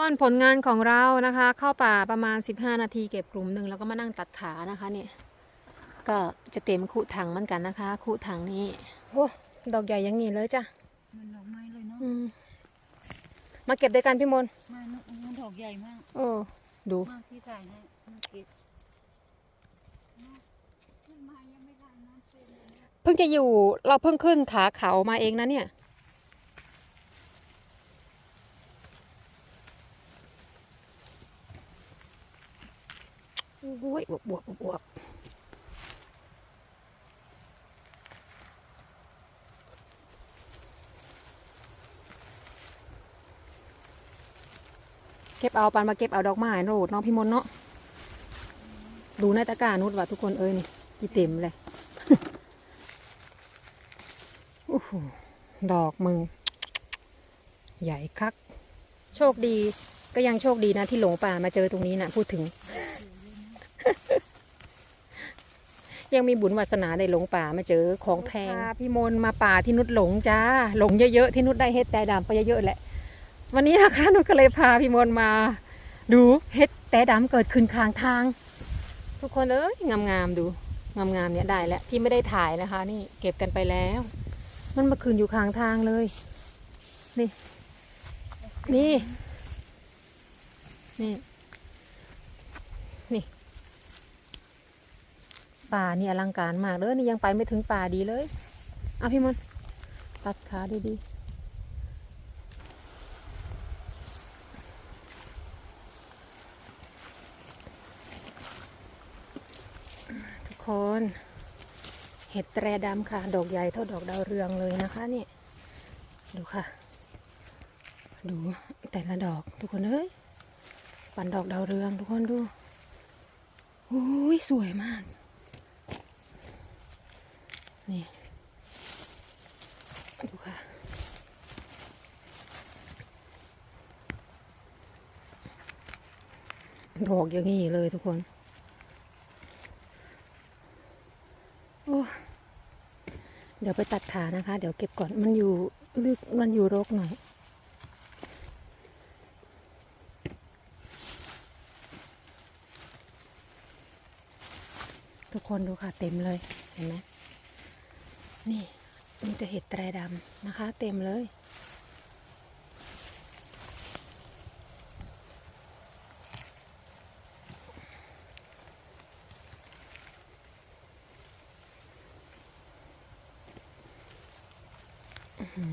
ตอนผลงานของเรานะคะ เข้าป่าประมาณ 15 นาทีเก็บกลุ่มหนึ่งแล้วก็มานั่งตัดขานะคะเนี่ยก็จะเต็มคู่ถังเหมือนกันนะคะคู่ถังนี้โอ้ดอกใหญ่อยังนี้เลยจ้ะมันดอกไม้เลยเนาะอืมมาเก็บด้วยกันพี่มนต์มาเนอะมันดอกใหญ่มากโอ้ดูมากที่ถ่ายให้มาเก็บขึ้นมายังไม่ได้น้ำเต็มเลยเนี่ยเพิ่งจะอยู่เราเพิ่งขึ้นขาเขามาเองนะเนี่ย อ้ยบวบบวบบวบเก็บเอาปันมาเก็บเอาดอกไม้โรดเนาะพี่มนเนาะดูในตะกร้านุดว่าทุกคนเอ้ยนี่กี่เต็มเลยโอ้โหดอกมึง ใหญ่คัก โชคดีก็ยังโชคดีนะที่หลงป่ามาเจอตรงนี้นะพูดถึง ยังมีบุญวาสนาได้หลงป่ามาเจอของแพงพี่มนต์มาป่าที่นุดหลงจ้าหลงเยอะๆที่นุดได้เฮ็ดแต่ดำไปเยอะๆแหละ วันนี้นะคะนุดก็เลยพาพี่มนต์มา ดูเฮ็ดแต่ดำเกิดขึ้นข้างทาง ทุกคนเอ้ยงามๆดูงามๆเนี่ยได้แล้วที่ไม่ได้ถ่ายนะคะ นี่เก็บกันไปแล้ว มันมาคืนอยู่ข้างทางเลย นี่ นี่ นี่นี่ ป่านี่อลังการมากเลยนี่ยังไปไม่ถึงป่าดีเลยเอาพี่มนต์ตัดขาดีๆทุกคนเห็ดแตรดำค่ะ ดอกใหญ่เท่าดอกดาวเรืองเลยนะคะนี่ดูค่ะ ดูแต่ละดอกทุกคนเอ้ยปันดอกดาวเรืองทุกคนดูโอ้ยสวยมาก นี่ ดูค่ะ ดอกอย่างนี้เลยทุกคน โอ้เดี๋ยวไปตัดขานะคะ เดี๋ยวเก็บก่อนมันอยู่ลึกมันอยู่รกหน่อย ทุกคนดูค่ะเต็มเลยเห็นไหมนี่มีแต่เห็ดแตรดำนะคะ เต็มเลย อู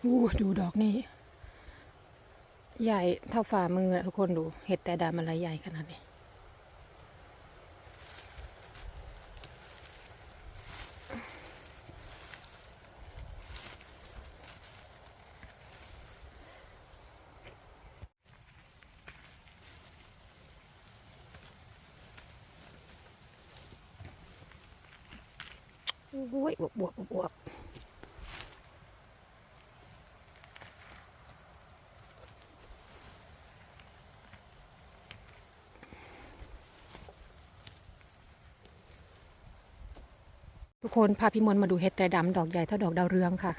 ้ ดูดอกนี่ ใหญ่เท่าฝ่ามืออะทุกคนดูเห็ดแต่ดำอะไรใหญ่ขนาดนี้อุ้ยบวบบวบบวบบวบทุก คนพาพี่มนต์มาดูเห็ดแต่ดำดอกใหญ่เท่าดอกดาวเรืองค่ะ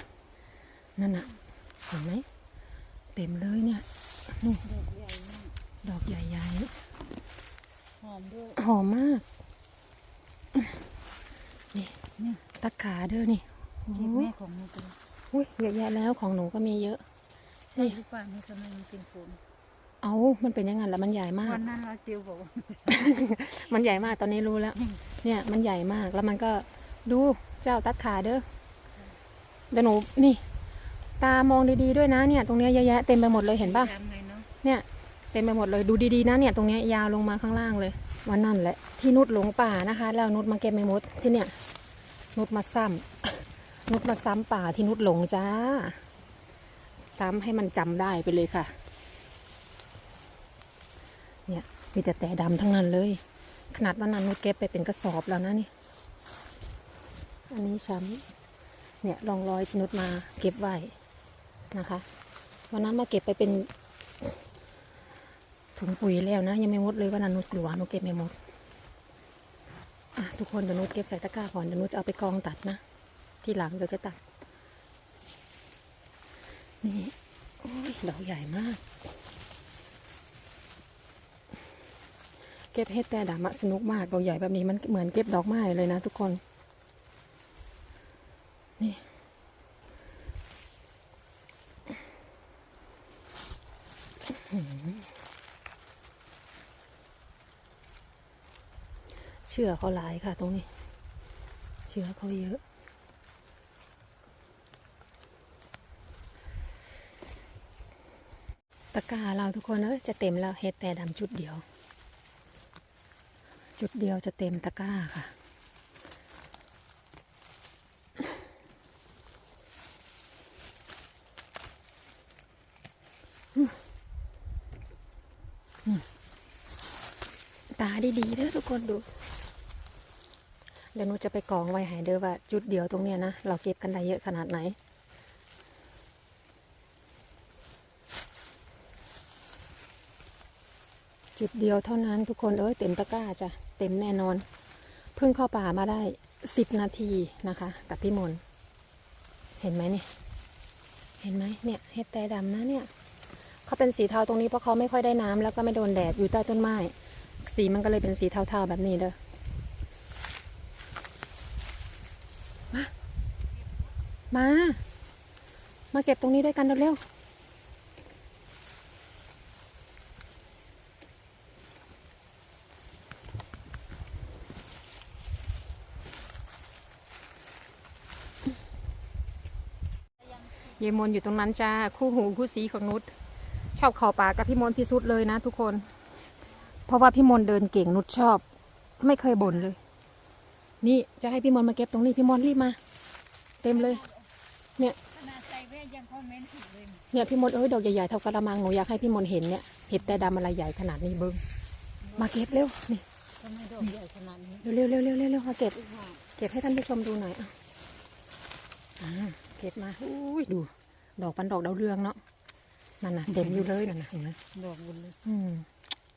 นั่นน่ะ เห็นไหมเต็มเลยเนี่ยนี่ดอกใหญ่มากดอกใหญ่หอมด้วยๆหอมมากนี่นี่ตัดขาเด้อนี่โอ้เก็บแม่ของมันเป็นอุ้ยเยอะแยะแล้วของหนูก็มีเยอะใช่หรือเปล่านี่ทำไมมันเป็นผลเอามันเป็นอยังไงแล้วมันใหญ่มากวันนั้นเราจิวบอกว่ามันใหญ่มากตอนนี้รู้แล้ว เนี่ยมันใหญ่มากแล้วมันก็ ดูเจ้าตัดขาเด้อเดี๋ยวหนูนี่ ตามองดีๆด้วยนะเนี่ย ตรงเนี้ยเยอะแยะเต็มไปหมดเลยเห็นป่ะ ทำไงเนาะเนี่ยเต็มไปหมดเลยดูดีๆนะเนี่ยตรงเนี้ยยาวลงมาข้างล่างเลยวันนั่นแหละที่นุชหลงป่านะคะ แล้วนุชมาเก็บไม่หมดที่เนี่ย นุชมาซ้ำ นุชมาซ้ำป่าที่นุชหลงจ้า ซ้ำให้มันจำได้ไปเลยค่ะ เนี่ยมีแต่แต่ดำทั้งนั้นเลย ขนาดวันนั้นนุชเก็บไปเป็นกระสอบแล้วนะนี่ อันนี้ช้ำเนี่ยรองรอยที่นุชมาเก็บไว้นะคะ วันนั้นมาเก็บไปเป็นถุงปุ๋ยแล้วนะ ยังไม่หมดเลยว่านันนุชกลัวนุเก็บไม่หมดอะทุกคนเดี๋ยวนุชเก็บใส่ตะกร้าก่อนเดี๋ยวนุชจะเอาไปกองตัดนะ ที่หลังเดี๋ยวจะตัด นี่โอ้ยดอกใหญ่มาก เก็บเห็ดแต่ดำอะสนุกมากดอกใหญ่แบบนี้มันเหมือนเก็บดอกไม้เลยนะทุกคน ชื่อเขาหลายค่ะ ตรงนี้ เชื่อเขาเยอะ ตะกร้าเราทุกคนเอ้ยจะเต็มแล้วเฮ็ดแต่ดำจุดเดียว จุดเดียวจะเต็มตะกร้าค่ะตาดีๆเด้อทุกคนดู เดี๋ยวหนูจะไปกองไว้หายเด้อว่าจุดเดียวตรงเนี้ยนะ เราเก็บกันได้เยอะขนาดไหน จุดเดียวเท่านั้นทุกคนเอ้ยเต็มตะกร้าจ้ะเต็มแน่นอน เพิ่งเข้าป่ามาได้สิบนาทีนะคะ กับพี่มน เห็นไหมเนี่ย เห็นไหมเนี่ยเห็ดแต่ดำนะเนี่ยเขาเป็นสีเทาตรงนี้เพราะเขาไม่ค่อยได้น้ำแล้วก็ไม่โดนแดดอยู่ใต้ต้นไม้ สีมันก็เลยเป็นสีเทาๆแบบนี้เด้อมา มา มาเก็บตรงนี้ด้วยกันเร็วเยมนอยู่ตรงนั้นจ้า คู่หูคู่สีของนุชชอบเข่าป่ากับพี่มนที่สุดเลยนะทุกคน เพราะว่าพี่มนเดินเก่งนุชชอบ ไม่เคยบ่นเลย นี่จะให้พี่มนมาเก็บตรงนี้พี่มนรีบมา เต็มเลย เนี่ยขนาดใจแว่ยังคอมเมนต์ถึงเลยเนี่ยพี่มนเอ้ยดอกใหญ่ๆเท่ากระมังหนูอยากให้พี่มนเห็นเนี่ยเห็ดแต่ดำอะไรใหญ่ขนาดนี้เบิ้งมาเก็บเร็วนี่ทำไมดอกใหญ่ขนาดนี้เร็วเร็วเร็วเร็วเร็วมาเก็บเก็บให้ท่านผู้ชมดูหน่อยอะอ่าเก็บมาอุ้ยดู ดอกปันดอกดาวเรืองเนาะนั่นน่ะเด่นอยู่เลยนั่นน่ะเห็นไหมดอกบุญเลยอืม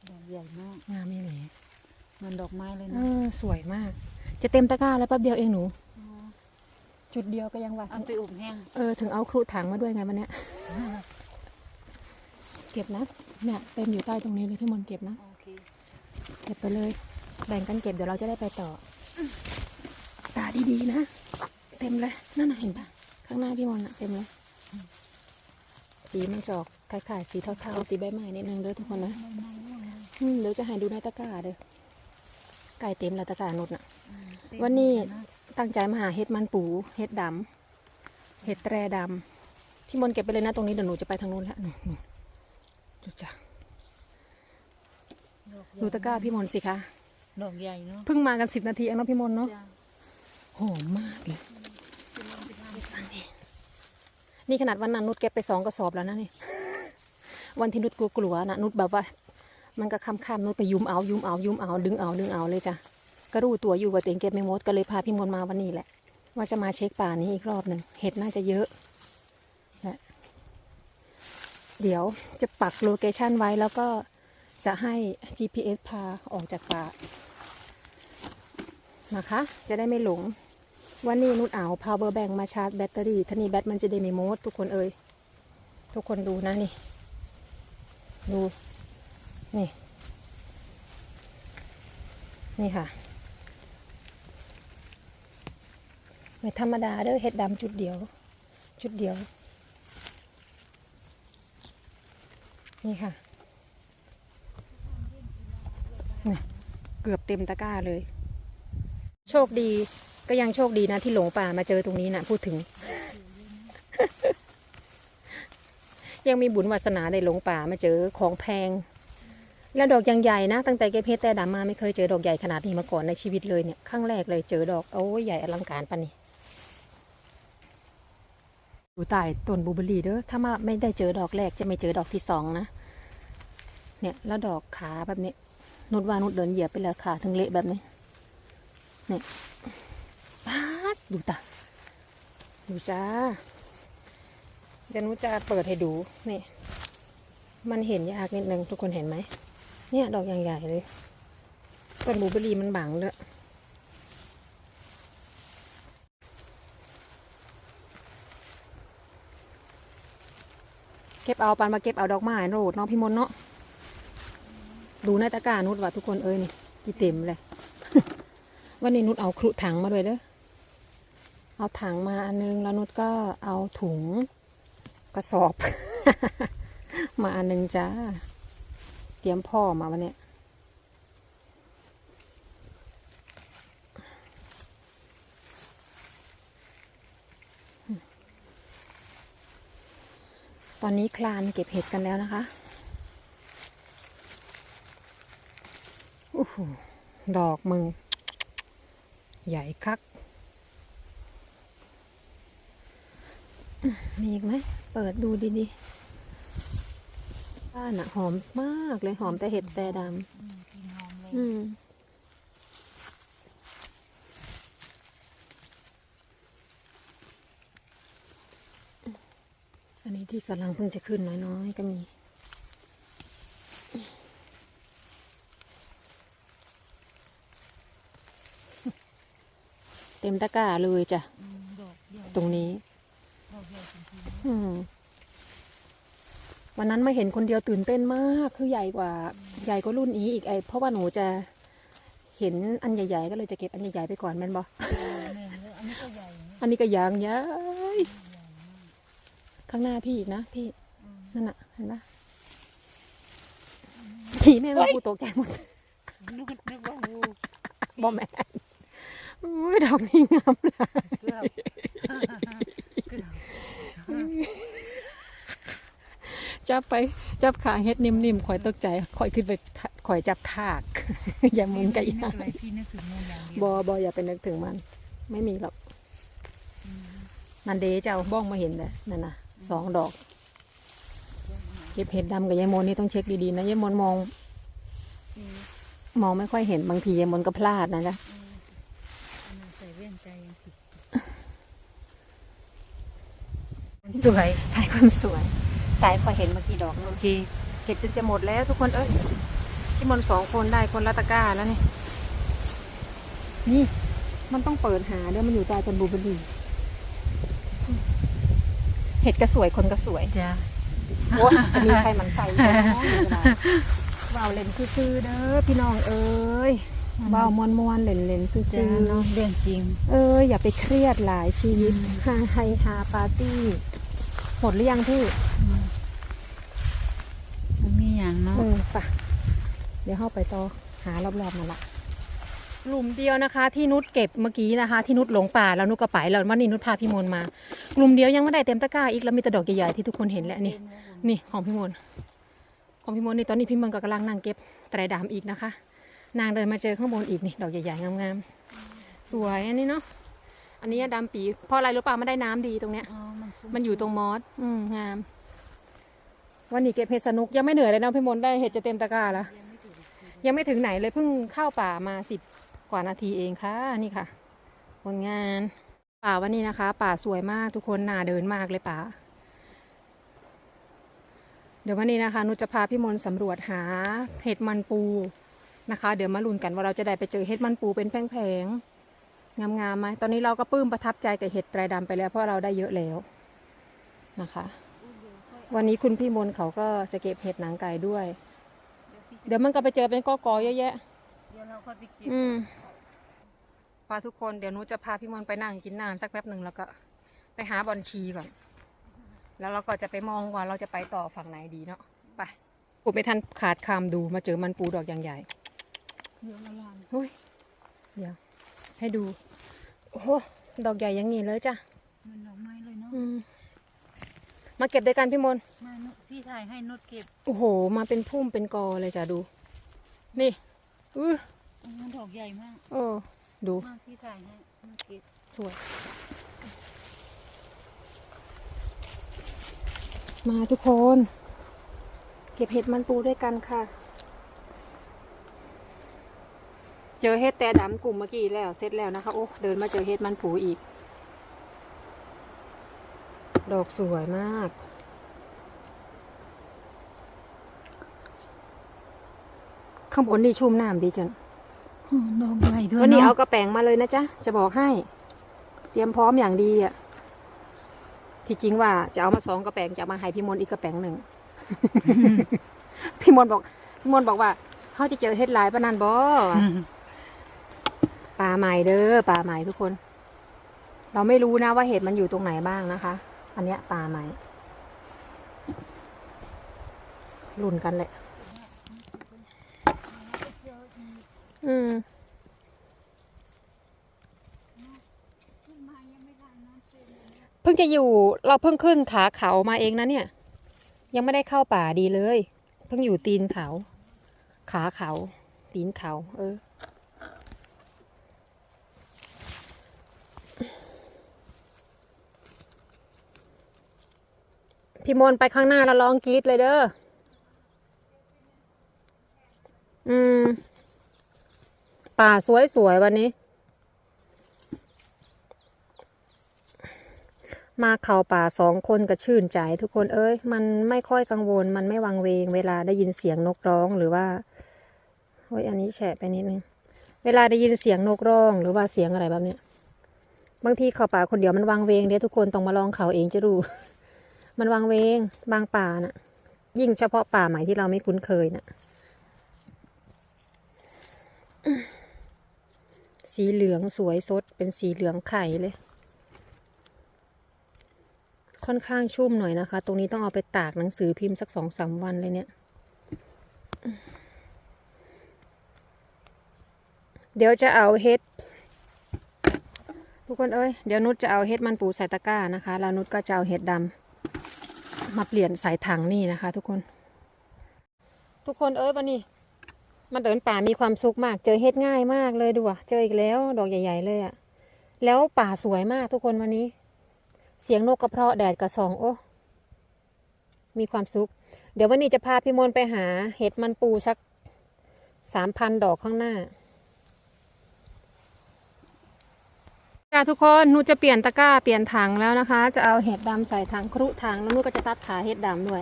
ดอกใหญ่มากงามไม่เหลเหมันดอกไม้เลยเอนะอสวยมาก จะเต็มตะกร้าแล้วแป๊บเดียวเองหนูอ๋อ จุดเดียวก็ยังว่าเอาไปอบแห้งเออถึงเอาครุถังมาด้วยไงวันเนี้ยเก็บนะเนี่ยเต็มอยู่ใต้ตรงนี้เลยพี่มนต์เก็บนะโอเคเก็บไปเลย แบ่งกันเก็บเดี๋ยวเราจะได้ไปต่อ ตาดีๆนะ เต็มเลยนั่นน่ะเห็นปะข้างหน้าพี่มนต์น่ะเต็มเลยสีมันจอกคล้ายๆสีเทาๆสีใบไม้นิดนึงเด้อทุกคนนะอืมเดี๋ยวจะให้ดูในตะกร้าเด้อไก่เต็มแล้วตะกร้านุดน่ะ วันนี้ ตั้งใจมาหาเห็ดมันปู เห็ดดำเห็ดแตรดำพี่มนต์เก็บไปเลยนะตรงนี้เดี๋ยวหนูจะไปทางนู้นแล้วหนูหนูดูจ้ะดอกใหญ่ดูตะกร้าพี่มนต์สิคะดอกใหญ่เนาะเพิ่งมากันสิบนาทีเองเนาะพี่มนต์เนาะจ้ะหอมมากเลยนี่ขนาดวันนั้นนุชเก็บไปสองกระสอบแล้วนะนี่ วันที่นุชกลัวๆนะนุชแบบว่า มันก็ค่ำๆนุชไปยุมเอายุมเอายุมเอาดึงเอาดึงเอาเลยจ้ะ ก็รู้ตัวอยู่ว่าตัวเองเก็บไม่หมดก็เลยพาพี่มนมาวันนี้แหละ ว่าจะมาเช็คป่านี้อีกรอบหนึ่งเห็ดน่าจะเยอะนะเดี๋ยวจะปักโลเคชันไว้แล้วก็จะให้ GPS พาออกจากป่านะคะ จะได้ไม่หลงวันนี้นุชเอา power bank มาชาร์จแบตเตอรี่ท่านี้แบตมันจะได้ไม่หมดทุกคนเอ่ยทุกคนดูนะนี่ ดู นี่ นี่ค่ะ ไม่ธรรมดาเด้อเห็ดดำจุดเดียว จุดเดียว นี่ค่ะนี่เกือบเต็มตะกร้าเลย โชคดีก็ยังโชคดีนะที่หลงป่ามาเจอตรงนี้นะพูดถึง ยังมีบุญวาสนาได้หลงป่ามาเจอของแพง แล้วดอกยังใหญ่นะตั้งแต่เก็บเพชรแต่ดำมาไม่เคยเจอดอกใหญ่ขนาดนี้มาก่อนในชีวิตเลยเนี่ยครั้งแรกเลยเจอดอกโอ้ยใหญ่อลังการปะนี่ อยู่ใต้ต้นบูเบอรี่เด้อ ถ้ามาไม่ได้เจอดอกแรกจะไม่เจอดอกที่สองนะ เนี่ยแล้วดอกขาแบบนี้ นุดว่านุดเดินเหยียบไปแล้วขาถึงเละแบบนี้ เนี่ยป๊าดดูตาดูจ้า เดี๋ยวนูจะเปิดให้ดู นี่ มันเห็นยากนิดนึงทุกคนเห็นไหม เนี่ยดอกอย่างใหญ่เลยต้นบูเบอร์รี่มันบังเลย เก็บเอาปันมาเก็บเอาดอกไม้โรดน้องพี่มนเนาะดูในตะกร้านุชว่ะทุกคนเอ้ยนี่กี่เต็มเลย วันนี้นุชเอาครุถังมาด้วยเด้อเอาถังมาอันนึงแล้วนุชก็เอาถุงกระสอบ มาอันนึงจ้า เตรียมพ่อมาวันเนี้ อนนี้คลานเก็บเห็ดกันแล้วนะคะโอ้โหดอกมึง ใหญ่คัก มีอีกไหม เปิดดูดีๆบ้านอะหอมมากเลยหอมแต่เห็ดแต่ดอืมกินหอมเลยำอืม อันนี้ที่กำลังเพิ่งจะขึ้นน้อยๆก็มีเต็มตะกร้าเลยจ้ะอืมดอกใหญ่ตรงนี้ดอกใหญ่จริงอืมวันนั้นมาเห็นคนเดียวตื่นเต้นมาก คือใหญ่กว่า ใหญ่กว่ารุ่นนี้อีกไอเพราะว่าหนูจะเห็นอันใหญ่ๆก็เลยจะเก็บอันใหญ่ๆไปก่อนแม่นบอๆเออแม่นเลยอันนี้ก็ใหญ่นะอันนี้ก็ยางย้ายใหญ่มาก ข้างหน้าพี่อีกนะพี่อืมนั่นน่ะเห็นปะพี่แม่มาพูตกใจหมดนึกนึกว่างูบอแม่นอุ้ยดอกนี้งามเลยเกือบเกือบจับไปจับขาเฮ็ดนิ่มๆข่อยตกใจข่อยขึ้นไปข่อยจับทาก อย่ามึงกับนึยากอะไรพี่นึกถึงงูอย่างเดียวบอบออย่าไปนึกถึงมัน ไม่มีหรอกอืมนันเดจะเอาบ้องมาเห็นเลยนั่นน่ะ สองดอก เก็บเห็ดดำกับยายมนนี่ต้องเช็คดีๆนะยายมนมองอืมมองไม่ค่อยเห็นบางทียายมนก็พลาดนะจ๊ะเอออันนั้นใส่แว่นใจยังผิดสวยถ่ายคนสวย สายพอเห็นเมื่อกี้ดอกโอเคเห็ดจนจะหมดแล้วทุกคนเอ้ยพี่มนสองคนได้คนละตะกร้าแล้วนี่นี่ มันต้องเปิดหาเดี๋ยวมันอยู่ใต้ต้นบลูเบอร์รี่ เห็ดก็สวยคนก็สวยจ้าโอ้ยจะมีใครหมันใส่อยู่เนาะอยู่ก็ได้ว่าวเล่นซื่อๆเด้อพี่น้องเอ้ยว่าวมวนมวนๆเล่นเล่นๆซื่จ้าอเนาะเรื่องจริงๆเอ้ยอย่าไปเครียดหลายชีวิตอืมฮาไฮฮาปาร์ตี้หมดหรือยังพี่อืมมันมีอย่างเนาะเออไปะเดี๋ยวเข้าไปต่อหารอบๆนั่นละ หลุมเดียวนะคะ ที่นุชเก็บเมื่อกี้นะคะ ที่นุชหลงป่าแล้วนุชก็ไปแล้ววันนี้นุชพาพี่มนมา กลุ่มเดียวยังไม่ได้เต็มตะกร้าอีกแล้วมีแต่ดอกใหญ่ๆที่ทุกคนเห็นแล้วนี่นี่ของพี่มนต์ของพี่มนต์นี่ตอนนี้พี่มนต์ก็กำลังนั่งเก็บไตรดามอีกนะคะ นางเดินมาเจอข้างบนอีกนี่ดอกใหญ่ๆงามๆสวยอันนี้เนาะอันนี้ดำปีเพราะอะไรรู้ป่ะมันได้น้ำดีตรงเนี้ยอ๋อมันซุ้มันอยู่ตรงมอสอืมงาม วันนี้เก็บเห็ดสนุกยังไม่เหนื่อยเลยนะพี่มนต์ได้เห็ดจะเต็มตะกร้าแล้วยังไม่ถึงไหนเลยเพิ่งเข้าป่ามาสิบก ว่านาทีเองค่ะนี่ค่ะผลงาน ป่าวันนี้นะคะ ป่าสวยมากทุกคนน่าเดินมากเลยป่า เดี๋ยววันนี้นะคะนุชจะพาพี่มนต์สำรวจหาเห็ดมันปูนะคะ เดี๋ยวมาลุ้นกันว่าเราจะได้ไปเจอเห็ดมันปูเป็นแผงๆงามๆไหมตอนนี้เราก็ปลื้มประทับใจกับเห็ดไตรดำไปแล้วเพราะเราได้เยอะแล้วนะคะ วันนี้คุณพี่มนต์เขาก็จะเก็บเห็ดหนังไก่ด้วย เดี๋ยวมันก็ไปเจอเป็นกอกอเยอะแยะเดี๋ยวเราค่อยไปเก็บอืม พาทุกคนเดี๋ยวหนูจะพาพี่มนต์ไปนั่งกินน้ำสักแป๊บหนึ่งแล้วก็ไปหาบอลชีก่อน แล้วเราก็จะไปมองว่าเราจะไปต่อฝั่งไหนดีเนาะไปปูไม่ทันขาดคำดูมาเจอมันปูดอกอย่างใหญ่เดี๋ยวมาลานเฮ้ยเดี๋ยว ให้ดู โอ้โหดอกใหญ่อยังงี้เลยจ้ะมันดอกไม้เลยเนาะอืมมาเก็บด้วยกันพี่มนต์มานุพี่ถ่ายให้นุชเก็บ โอ้โห มาเป็นพุ่มเป็นกอเลยจ้ะดู นี่ อืออ๋อดอกใหญ่มากโอ้ ดู มากพี่ถ่ายให้นุชเก็บสวย มาทุกคน เก็บเห็ดมันปูด้วยกันค่ะ เจอเห็ดแต่ดำกลุ่มเมื่อกี้แล้วเสร็จแล้วนะคะ โอ้เดินมาเจอเห็ดมันปูอีก ดอกสวยมากข้างบนนี่ชุ่มน้ำดีจังโอ้ ดอกใหญ่ด้วยวันนี้เนาะเอากระแปงมาเลยนะจ๊ะ จะบอกให้ เตรียมพร้อมอย่างดีอะ ที่จริงว่าจะเอามาสองกระแปงจะเอามาให้พี่มนต์อีกกระแปงหนึ่ง พี่มนต์บอก พี่มนต์บอกว่าเขาจะเจอเฮ็ดไลน์ปะนันบออืมป่าใหม่เด้อป่าใหม่ทุกคน เราไม่รู้นะว่าเห็ดมันอยู่ตรงไหนบ้างนะคะ อันเนี้ยป่าใหม่ รุ่นกันเลย อืมเพิ่งจะอยู่เราเพิ่งขึ้นขาเขามาเองนะเนี่ย ยังไม่ได้เข้าป่าดีเลย เพิ่งอยู่ตีนเขา ขาเขา ตีนเขา เออพี่มนไปข้างหน้าแล้วร้องกรี๊ดเลยเด้อ อืม ป่าสวยๆวันนี้ มาเข่าป่าสองคนก็ชื่นใจทุกคนเอ้ย มันไม่ค่อยกังวล มันไม่วังเวง เวลาได้ยินเสียงนกร้องหรือว่าโอ้ยอันนี้แฉะไปนิดนึงเวลาได้ยินเสียงนกร้อง หรือว่าเสียงอะไรแบบเนี้ยบางทีเข่าป่าคนเดียวมันวังเวงเดี๋ยวทุกคนต้องมาลองเขาเองจะรู้มันวังเวงบางป่าน่ะ ยิ่งเฉพาะป่าใหม่ที่เราไม่คุ้นเคยน่ะ สีเหลืองสวยสด เป็นสีเหลืองไข่เลย ค่อนข้างชุ่มหน่อยนะคะ ตรงนี้ต้องเอาไปตากหนังสือพิมพ์สักสองสามวันเลยเนี่ย เดี๋ยวจะเอาเฮ็ดทุกคนเอ้ย เดี๋ยวนุชจะเอาเฮ็ดมันปูใส่ตะกร้านะคะ แล้วนุชก็จะเอาเฮ็ดดำมาเปลี่ยนใส่ถังนี่นะคะ ทุกคน ทุกคนเอ้ยวันนี้ มันเดินป่ามีความสุขมาก เจอเฮ็ดง่ายมากเลยดูอะเจออีกแล้ว ดอกใหญ่ ๆ เลยอะ แล้วป่าสวยมากทุกคนวันนี้ เสียงนกกระเพาะแดดกระสองโอ้ มีความสุข เดี๋ยววันนี้จะพาพี่มนไปหา เห็ดมันปูสักสามพันดอกข้างหน้าค่ะทุกคนหนูจะเปลี่ยนตะกร้าเปลี่ยนถังแล้วนะคะ จะเอาเห็ดดำใส่ถังครุถังแล้วนูก็จะตัดขาเห็ดดำด้วย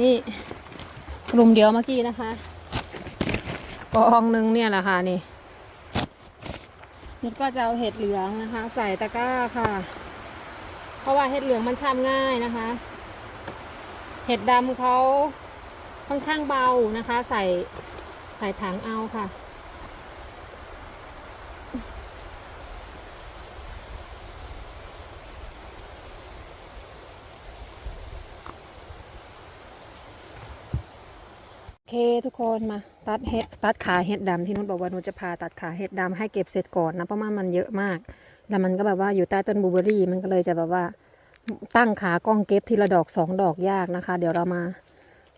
นี่กลุ่มเดียวเมื่อกี้นะคะ องหนึ่งเนี่ยแหละค่ะนี่นุชก็จะเอาเห็ดเหลืองนะคะ ใส่ตะกร้าค่ะ เพราะว่าเห็ดเหลืองมันช้ำง่ายนะคะ เห็ดดำเขาค่อนข้างเบานะคะ ใส่ใส่ถังเอาค่ะ เคทุกคนมาตัดเห็ดตัดขาเห็ดดำที่นุชบอกว่านุชจะพาตัดขาเห็ดดำให้เก็บเสร็จก่อนนะเพราะว่ามันเยอะมาก แล้วมันก็แบบว่าอยู่ใต้ต้นบลูเบอรี่ มันก็เลยจะแบบว่าตั้งขากล้องเก็บทีละดอกสองดอกยากนะคะ เดี๋ยวเรามา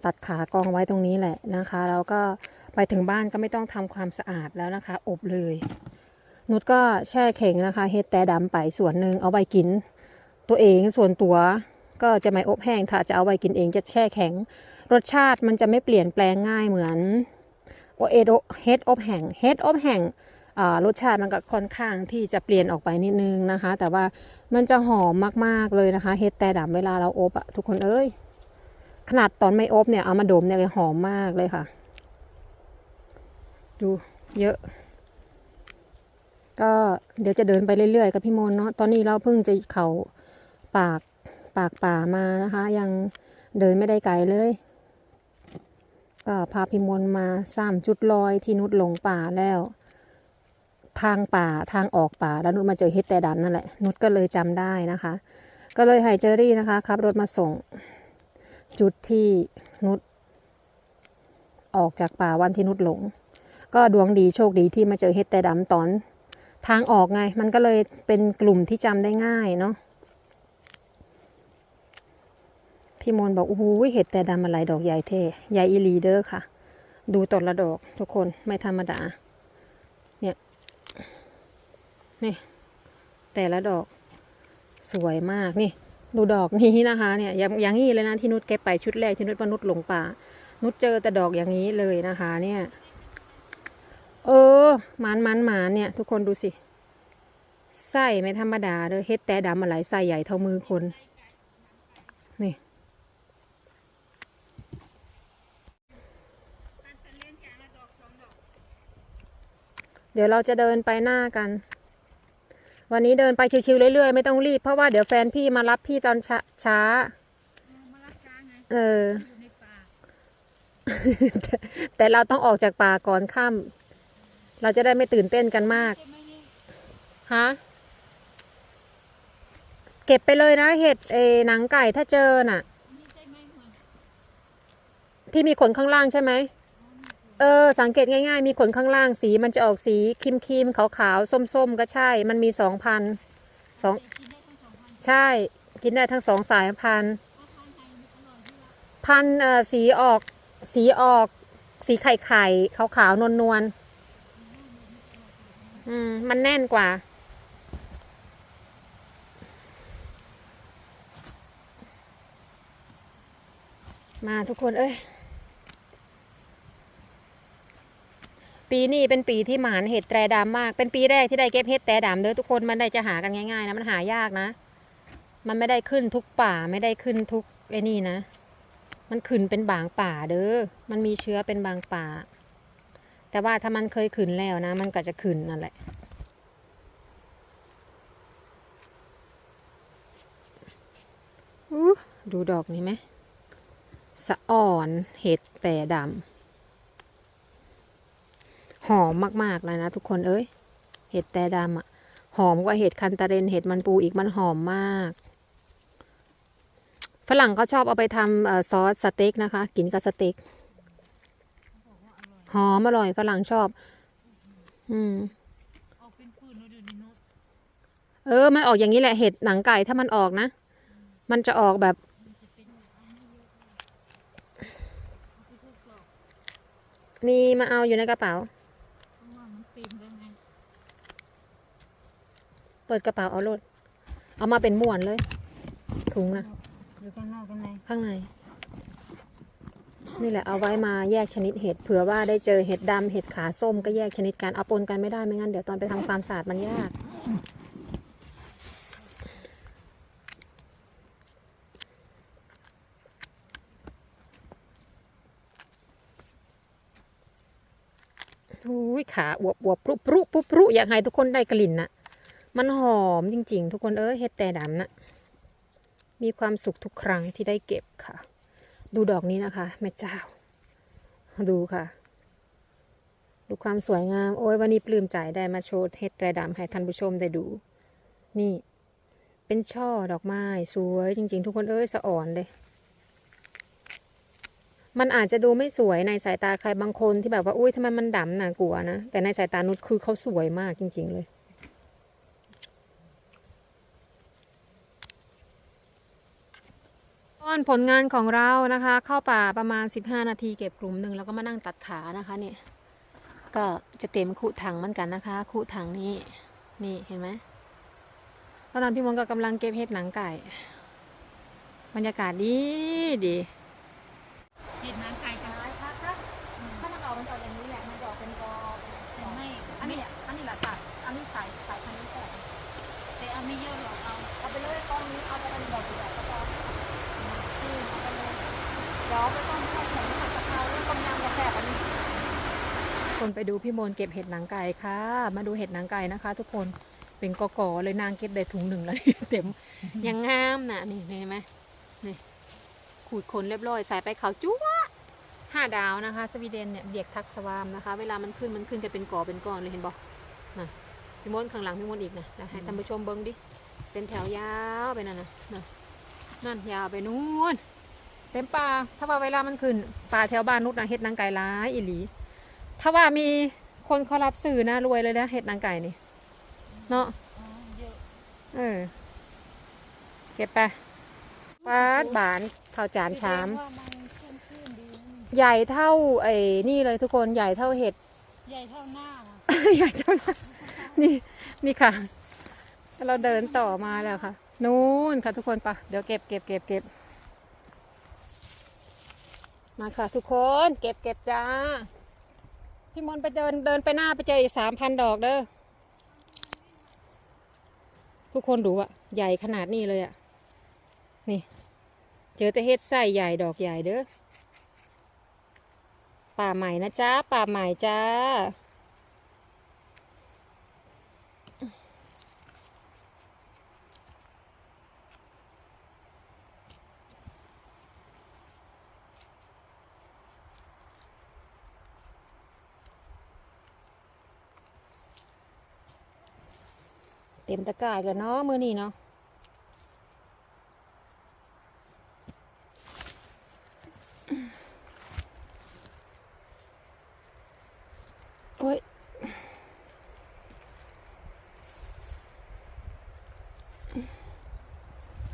ตัดขากล้องไว้ตรงนี้แหละนะคะ แล้วก็ไปถึงบ้านก็ไม่ต้องทำความสะอาดแล้วนะคะ อบเลย นุชก็แช่เข่งนะคะเฮ็ดแต่ดำไปส่วนหนึ่งเอาไว้กิน ตัวเองส่วนตัวก็จะไม่อบแห้งถ้าจะเอาไว้กินเองจะแช่แข็ง รสชาติมันจะไม่เปลี่ยนแปลงง่ายเหมือนโอเอโดเฮดอบแห้งเฮดอบแห้งรสชาติมันก็ค่อนข้างที่จะเปลี่ยนออกไปนิดนึงนะคะ แต่ว่ามันจะหอมมากๆเลยนะคะเฮดแต่ดำเวลาเราอบอะทุกคนเอ้ยขนาดตอนไม่อบเนี่ยเอามาดมเนี่ยหอมมากเลยค่ะ ดูเยอะ ก็เดี๋ยวจะเดินไปเรื่อยๆกับพี่มนเนาะตอนนี้เราเพิ่งจะเขาปากปากป่ามานะคะ ยังเดินไม่ได้ไกลเลย ก็พาพี่มนต์มาสามจุดลอยที่นุดหลงป่าแล้ว ทางป่าทางออกป่าแล้วนุชมาเจอเฮ็ดแต่ดำนั่นแหละ นุชก็เลยจำได้นะคะ ก็เลยให้เจอรี่นะคะขับรถมาส่ง จุดที่นุชออกจากป่าวันที่นุชหลง ก็ดวงดีโชคดีที่มาเจอเฮ็ดแต่ดำตอน ทางออกไง มันก็เลยเป็นกลุ่มที่จำได้ง่ายเนาะ พี่มนบอกโอ้โหเห็ดแต่ดำอะไรดอกใหญ่เท่ใหญ่อีลีเดอร์ค่ะ ดูต้นละดอกทุกคนไม่ธรรมดา เนี่ยนี่แต่ละดอกสวยมากนี่ ดูดอกนี้นะคะเนี่ยอย่างย่างนี้เลยนะที่นุชเก็บไปชุดแรกที่นุชว่านุชหลงป่า นุชเจอแต่ดอกอย่างนี้เลยนะคะ เนี่ย เออมันมันหมานเนี่ย ทุกคนดูสิไส้ไม่ธรรมดาเลยเฮ็ดแต่ดำอะไรไส้ใหญ่เท่ามือคน เดี๋ยวเราจะเดินไปหน้ากัน วันนี้เดินไปชิวๆเรื่อยๆ ไม่ต้องรีบ เพราะว่าเดี๋ยวแฟนพี่มารับพี่ตอนช้าชาเออแต่แต่เราต้องออกจากป่าก่อนค่ำเราจะได้ไม่ตื่นเต้นกันมากฮะเก็บไปเลยนะ เห็ดเอหนังไก่ถ้าเจอน่ะ ที่มีขนข้างล่างใช่ไหม เออสังเกตง่ายๆ มีขนข้างล่างสีมันจะออกสีครีมครีมขาวๆส้มๆ ก็ใช่ มันมีสองพันสองใช่ กินได้ทั้งสองสายพันธุ์พันธุ์เอ่อสีออกสีออก สีไข่ไข่ขาวขาว นวลนวลอืม มันแน่นกว่า มาทุกคนเอ้ย ปีนี้เป็นปีที่หมานเห็ดแตรดำมาก เป็นปีแรกที่ได้เก็บเห็ดแตรดำเด้อทุกคนมันได้จะหากันง่ายๆนะมันหายากนะ มันไม่ได้ขึ้นทุกป่าไม่ได้ขึ้นทุกไอ้นี่นะ มันขึ้นเป็นบางป่าเด้อมันมีเชื้อเป็นบางป่า แต่ว่าถ้ามันเคยขึ้นแล้วนะ มันก็จะขึ้นนั่นแหละดูดอกนี้ไหมสะอ่อนเห็ดแต่ดำ หอมมากๆเลยนะทุกคนเอ้ย เห็ดแต่ดำอะหอมกว่าเห็ดคันตาเรนเห็ดมันปูอีกมันหอมมากฝรั่งเขาชอบเอาไปทำซอสสเต็กนะคะ กินกับสเต็กหอมอร่อยฝรั่งชอบ อืมเออ มันออกอย่างนี้แหละเห็ดหนังไก่ถ้ามันออกนะ มันจะออกแบบ มีมาเอาอยู่ในกระเป๋าะว่ามันปีนได้ไง เปิดกระเป๋าเอารถเอามาเป็นม้วนเลย ถุงนะอยู่ข้างนอกข้างในข้างใน นี่แหละเอาไว้มาแยกชนิดเห็ดเผื่อว่าได้เจอเห็ดดำเห็ดขาส้มก็แยกชนิดกันเอาปนกันไม่ได้ไม่งั้นเดี๋ยวตอนไปทำความสะอาดมันยากอุ้ยขาอวบอวบปรุปรุปรุปรุอยากให้ทุกคนได้กลิ่นน่ะ มันหอมจริง ๆ ทุกคนเอ้ยเห็ดแต่ดำนะมีความสุขทุกครั้งที่ได้เก็บค่ะ ดูดอกนี้นะคะ แม่เจ้า ดูค่ะ ดูความสวยงาม โอ้ยวันนี้ปลื้มใจได้มาโชว์เห็ดแต่ดำให้ท่านผู้ชมได้ดู นี่ เป็นช่อดอกไม้สวยจริง ๆ ทุกคนเอ้ยสะอ่อนเลยมันอาจจะดูไม่สวยในสายตาใครบางคนที่แบบว่า อุ้ยทำไมมันดำน่ากลัวนะ แต่ในสายตานุชคือเขาสวยมากจริง ๆ เลย อนผลงานของเรานะคะ เข้าป่าประมาณ 15 นาทีเก็บกลุ่มหนึ่งแล้วก็มานั่งตัดขานะคะเนี่ยก็จะเต็มคูถังเหมือนกันนะคะคูถังนี้นี่เห็นไหมตอนนั้นพี่มนก็กำลังเก็บเห็ดหนังไก่ บรรยากาศดีดี คนไปดูพี่มนเก็บเห็ดหนังไก่ค่ะ มาดูเห็ดหนังไก่นะคะ ทุกคนเป็นกอกอเลยนางเก็บได้ถุงหนึ่งแล้วนี่เต็มยังงามนะนี่เห็นไหมนี่ขูดขนเรียบร้อยใส่ไปเขาจั๊วห้าดาวนะคะ สวีเดนเนี่ยเดียกทักสวามนะคะ เวลามันขึ้นมันขึ้นจะเป็นกอเป็นก้อนเลยเห็นบอกนะพี่มนข้างหลังพี่มนอีกนะนะให้ท่านผู้ชมเบิ้งดิเป็นแถวยาวไปนั่นนะนั่นยาวไปนู่นเต็มป่าถ้าว่าเวลามันขึ้นป่าแถวบ้านนุชนะเห็ดนางไก่ร้ายอีหลี ถ้าว่ามีคนเขารับสื่อนะรวยเลยนะเห็ดนางไก่นี่ เนาะอ๋อเยอะเออเก็บไปปาดบานเท่าจานชามแสดงว่ามันขึ้นขึ้นดีนะนี่ใหญ่เท่าไอ้นี่เลยทุกคนใหญ่เท่าเห็ด ใหญ่เท่าหน้าอะใหญ่เท่านั้นนี่นี่ค่ะ เราเดินต่อมาแล้วค่ะ นู้นค่ะทุกคนปะเดี๋ยวเก็บเก็บเก็บเก็บมาค่ะทุกคน เก็บเก็บจ้า พี่มนไปเดินเดินไปหน้าไปเจออีกสามพันดอกเด้อทุกคนดูอะใหญ่ขนาดนี้เลยอะนี่ เจอแต่เฮ็ดไส้ใหญ่ดอกใหญ่เด้อป่าใหม่นะจ๊ะป่าใหม่จ้า เต็มตะกร้าอีกแล้วเนาะมือนี้เนาะโอ้ย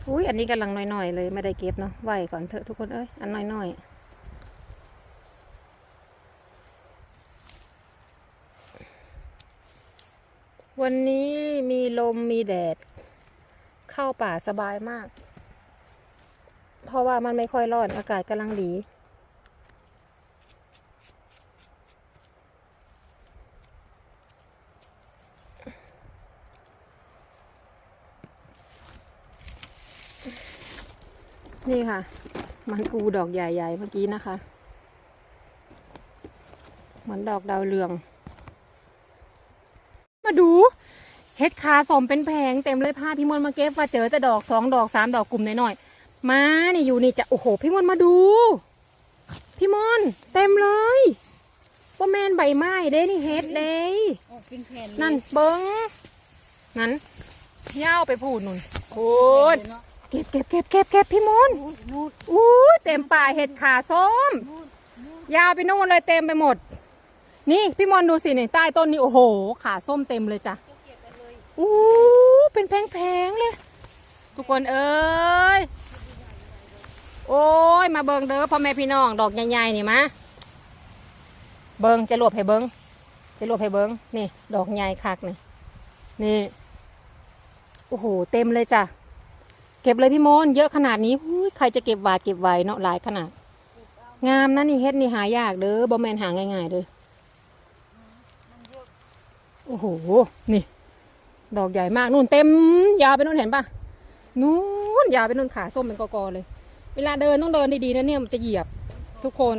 อุ้ยอันนี้กำลังน้อยๆเลยไม่ได้เก็บเนาะไหวก่อนเถอะทุกคนเอ้ยอันน้อยๆ วันนี้มีลมมีแดด เข้าป่าสบายมาก เพราะว่ามันไม่ค่อยร้อนอากาศกำลังดี นี่ค่ะ มันปูดอกใหญ่ๆเมื่อกี้นะคะ เหมือนดอกดาวเรือง ดูเฮ็ดคาสมเป็นแผงเต็มเลยพาพี่มนต์มาเก็บว่าเจอแต่ดอกสองดอกสามดอกกลุ่มน้อยๆมานี่อยู่นี่จะโอ้โห พี่มนต์มาดู พี่มนต์เต็มเลยว่าแมนใบไม้เด้นี่เฮ็ดเด้ออกเป็นแผ่นเลยนั่นเบิ้งนั้นย่าวไปพูดนุ่นโคตรเนาะเก็บเก็บเก็บเก็บเก็บพี่มนต์นู่นนู่นอู้ยเต็มป่าเห็ดขาส้มนู่นยาวไปโน่นเลยเต็มไปหมด นี่พี่มอนดูสินี่ใต้ต้นนี้โอ้โห ขาส้มเต็มเลยจ้ะเก็บไปเลยอู้เป็นแพงๆเลย ทุกคนเอ้ยโอ้ยมาเบิงเด้อพ่อแม่พี่น้องดอกใหญ่ๆนี่มาเบิงจะรวบให้เบิงจะรวบให้เบิงนี่ ดอกใหญ่คักนี่นี่โอ้โหเต็มเลยจ้ะเก็บเลยพี่มนเยอะขนาดนี้อุ้ยใครจะเก็บหวาดเก็บไว้เนาะหลายขนาด งามนะนี่เฮ็ดนี่หายากเด้อบ่แมนหาง่ายๆเด้อ โอ้โห นี่ ดอกใหญ่มากนู่นเต็ม ยาวไปนู่นเห็นปะนู่นยาวไปนู่นขาส้มเป็นกอๆเลย เวลาเดินต้องเดินดีๆนะเนี่ยมันจะเหยียบทุกคน